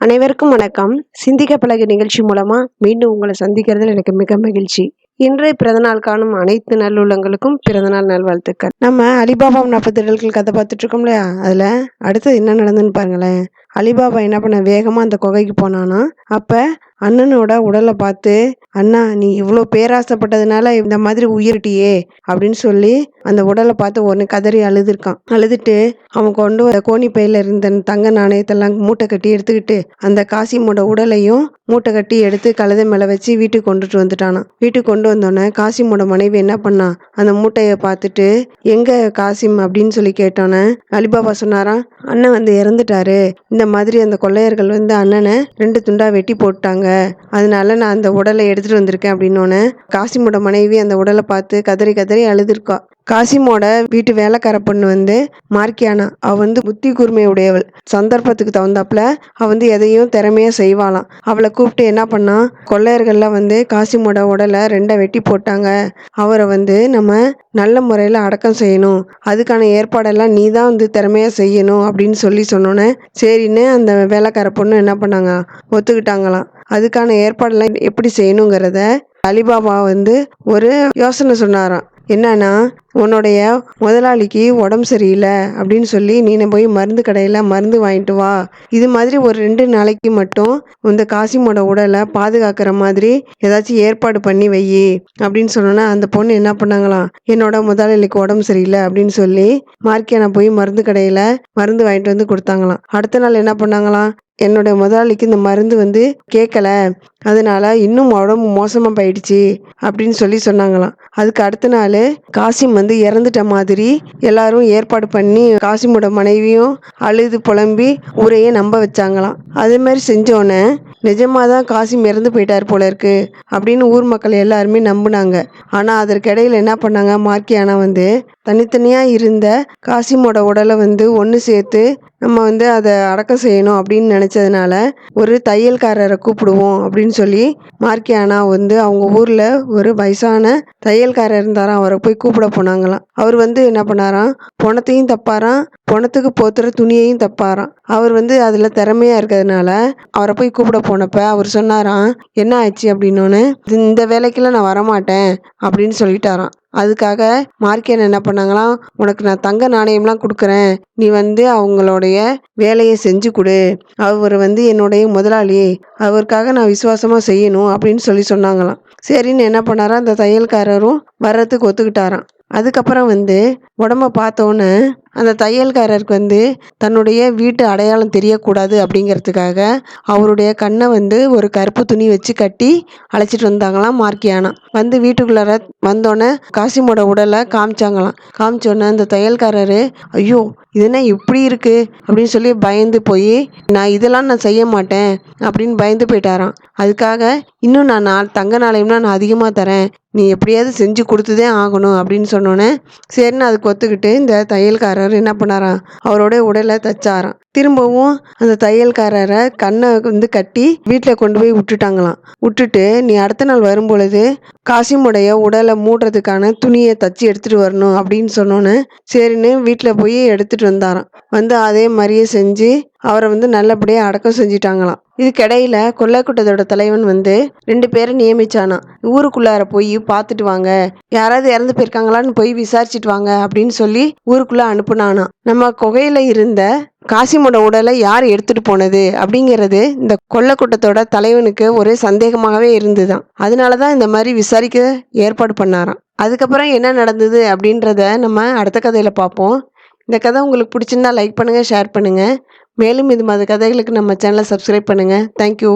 அனைவருக்கும் வணக்கம். சிந்திக்க பழகு நிகழ்ச்சி மூலமா மீண்டும் உங்களை சந்திக்கிறதுல எனக்கு மிக மகிழ்ச்சி. இன்றைய பிறந்தநாள் காணும் அனைத்து நல்லுள்ளங்களுக்கும் பிறந்தநாள் நல்வாழ்த்துக்கள். நம்ம அலிபாபா நாற்பத்தி ஏழுகள் கதை பார்த்துட்டு இருக்கோம் இல்லையா? அதில் அடுத்தது என்ன நடந்துன்னு பாருங்களேன். அலிபாபா என்ன பண்ண வேகமாக அந்த குகைக்கு போனானா அப்போ அண்ணனோட உடலை பார்த்து அண்ணா நீ இவ்வளோ பேராசைப்பட்டதுனால இந்த மாதிரி உயிரிட்டியே அப்படின்னு சொல்லி அந்த உடலை பார்த்து ஒன்று கதறி அழுதுருக்கான். அழுதுட்டு அவன் கொண்டு வர கோணி பையில இருந்த தங்க நாணயத்தெல்லாம் மூட்டை கட்டி எடுத்துக்கிட்டு அந்த காசிமோட உடலையும் மூட்டை கட்டி எடுத்து கழுதை மேலே வச்சு வீட்டுக்கு கொண்டுட்டு வந்துட்டானான் வீட்டுக்கு கொண்டு வந்தோடனே காசிமோட மனைவி என்ன பண்ணா அந்த மூட்டையை பார்த்துட்டு எங்கே காசிம்? அப்படின்னு சொல்லி கேட்டோன்னே அலிபாபா சொன்னாராம் அண்ணன் வந்து இறந்துட்டாரு இந்த மாதிரி அந்த கொள்ளையர்கள் வந்து அண்ணனை ரெண்டு துண்டா வெட்டி போட்டாங்க. அதனால நான் அந்த உடலை எடுத்துட்டு வந்திருக்கேன் அப்படின்னோடனே காசிமோட மனைவி அந்த உடலை பார்த்து கதறி கதறி அழுதுருக்கா. காசிமோட வீட்டு வேலைக்கார பொண்ணு வந்து மார்க்கியானா. அவ வந்து புத்தி கூர்மையுடையவள். சந்தர்ப்பத்துக்கு தகுந்தாப்புல அவ வந்து எதையும் திறமையா செய்வாளாம். அவளை கூப்பிட்டு என்ன பண்ணா கொள்ளையர்கள்லாம் வந்து காசிமோட உடலை ரெண்டை வெட்டி போட்டாங்க. அவரை வந்து நம்ம நல்ல முறையில் அடக்கம் செய்யணும். அதுக்கான ஏற்பாடெல்லாம் நீ தான் வந்து திறமையாக செய்யணும் அப்படின்னு சொல்லி சொன்னோன்னே சரின்னு அந்த வேலைக்கார பொண்ணு என்ன பண்ணாங்க? ஒத்துக்கிட்டாங்களாம். அதுக்கான ஏற்பாடெல்லாம் எப்படி செய்யணுங்கிறத அலிபாபா வந்து ஒரு யோசனை சொன்னாராம். என்னன்னா உன்னுடைய முதலாளிக்கு உடம்பு சரியில்லை அப்படின்னு சொல்லி நீ போய் மருந்து கடையில் மருந்து வாங்கிட்டு வா. இது மாதிரி ஒரு ரெண்டு நாளைக்கு மட்டும் இந்த காசிமோட உடலை பாதுகாக்கிற மாதிரி ஏதாச்சும் ஏற்பாடு பண்ணி வை அப்படின்னு சொன்னோன்னா அந்த பொண்ணு என்ன பண்ணாங்களாம்? என்னோட முதலாளிக்கு உடம்பு சரியில்லை அப்படின்னு சொல்லி மார்க்கியானா போய் மருந்து கடையில் மருந்து வாங்கிட்டு வந்து கொடுத்தாங்களாம். அடுத்த நாள் என்ன பண்ணாங்களாம்? என்னோட முதலாளிக்கு இந்த மருந்து வந்து கேட்கல. அதனால இன்னும் உடம்பு மோசமாக போயிடுச்சு அப்படின்னு சொல்லி சொன்னாங்களாம். அதுக்கு அடுத்த நாள் காசி வந்து இறந்துட்ட மாதிரி எல்லாரும் ஏற்பாடு பண்ணி காசிமோட மனைவியும் அழுது புலம்பி ஊரையே நம்ப வச்சாங்களாம். அதே மாதிரி செஞ்சோன்னே நிஜமாக தான் காசிம் இறந்து போயிட்டார் போல இருக்கு அப்படின்னு ஊர் மக்கள் எல்லாருமே நம்பினாங்க. ஆனால் அதற்கிடையில் என்ன பண்ணாங்க? மார்க்கியானா வந்து தனித்தனியாக இருந்த காசிமோட உடலை வந்து ஒன்று சேர்த்து நம்ம வந்து அதை அடக்கம் செய்யணும் அப்படின்னு நினச்சதுனால ஒரு தையல்காரரை கூப்பிடுவோம் அப்படின்னு சொல்லி மார்க்கியானா வந்து அவங்க ஊரில் ஒரு வயசான தையல்காரர் இருந்தாராம். அவரை போய் கூப்பிட போனாங்களாம். அவர் வந்து என்ன பண்ணாராம்? பணத்தையும் தப்பாராம். பணத்துக்கு போத்துற துணியையும் தப்பாராம். அவர் வந்து அதில் திறமையாக இருக்கிறதுனால அவரை போய் கூப்பிட போனப்ப அவர் சொன்னாராம் என்ன ஆச்சு? அப்படின்னோன்னு இந்த வேலைக்கெல்லாம் நான் வரமாட்டேன் அப்படின்னு சொல்லிட்டாராம். அதுக்காக மார்க்கெட் என்ன பண்ணாங்களாம் உனக்கு நான் தங்க நாணயம்லாம் கொடுக்குறேன். நீ வந்து அவங்களுடைய வேலையை செஞ்சு கொடு. அவர் வந்து என்னுடைய முதலாளி அவருக்காக நான் விசுவாசமாக செய்யணும் அப்படின்னு சொல்லி சொன்னாங்களாம். சரின்னு என்ன பண்ணாரா? அந்த தையல்காரரும் வர்றதுக்கு ஒத்துக்கிட்டாராம். அதுக்கப்புறம் வந்து உடம்ப பார்த்தோன்னே அந்த தையல்காரருக்கு வந்து தன்னுடைய வீட்டு அடையாளம் தெரியக்கூடாது அப்படிங்கிறதுக்காக அவருடைய கண்ணை வந்து ஒரு கருப்பு துணி வச்சு கட்டி அழைச்சிட்டு வந்தாங்களாம் மார்க்கியானா. வந்து வீட்டுக்குள்ளார வந்தோடனே காசிமோட உடலை காமிச்சாங்களாம். காமிச்சோன்னே அந்த தையல்காரரு ஐயோ இது இப்படி இருக்கு? அப்படின்னு சொல்லி பயந்து போய் நான் இதெல்லாம் நான் செய்ய மாட்டேன் அப்படின்னு பயந்து போயிட்டாராம். அதுக்காக இன்னும் நான் நாள் தங்க நாளையம்னா நான் அதிகமாக தரேன். நீ எப்படியாவது செஞ்சு கொடுத்துதே ஆகணும் அப்படின்னு சொன்னோன்னே சரின்னு அதுக்கு ஒத்துக்கிட்டு இந்த தையல்காரர் என்ன பண்ணாராம்? அவரோட உடலை தைச்சாராம். திரும்பவும் அந்த தையல்காரரை கண்ணை வந்து கட்டி வீட்டில் கொண்டு போய் விட்டுட்டாங்களாம். விட்டுட்டு நீ அடுத்த நாள் வரும் பொழுது காசிமுடைய உடலை மூடுறதுக்கான துணியை தச்சு எடுத்துகிட்டு வரணும் அப்படின்னு சொன்னோன்னே சரின்னு வீட்டில் போய் எடுத்துகிட்டு வந்தாராம். வந்து அதே மாதிரியே செஞ்சு அவரை வந்து நல்லபடியாக அடக்கம் செஞ்சிட்டாங்களாம். இதுக்கிடையில கொள்ளைக்கூட்டத்தோட தலைவன் வந்து ரெண்டு பேரை நியமிச்சானாம். ஊருக்குள்ளார போய் பார்த்துட்டு வாங்க. யாராவது இறந்து போயிருக்காங்களான்னு போய் விசாரிச்சுட்டு வாங்க அப்படின்னு சொல்லி ஊருக்குள்ள அனுப்புனானா நம்ம குகையில இருந்த காசிமோட உடலை யார் எடுத்துட்டு போனது அப்படிங்கிறது இந்த கொள்ளக்கூட்டத்தோட தலைவனுக்கு ஒரு சந்தேகமாகவே இருந்துதான் அதனால தான் இந்த மாதிரி விசாரிக்க ஏற்பாடு பண்ணாராம். அதுக்கப்புறம் என்ன நடந்தது அப்படின்றத நம்ம அடுத்த கதையில் பார்ப்போம். இந்த கதை உங்களுக்கு பிடிச்சிருந்தா லைக் பண்ணுங்கள் ஷேர் பண்ணுங்கள் மேலும் இது மாதிரி கதைகளுக்கு நம்ம சேனலை சப்ஸ்கிரைப் பண்ணுங்கள் தேங்க்யூ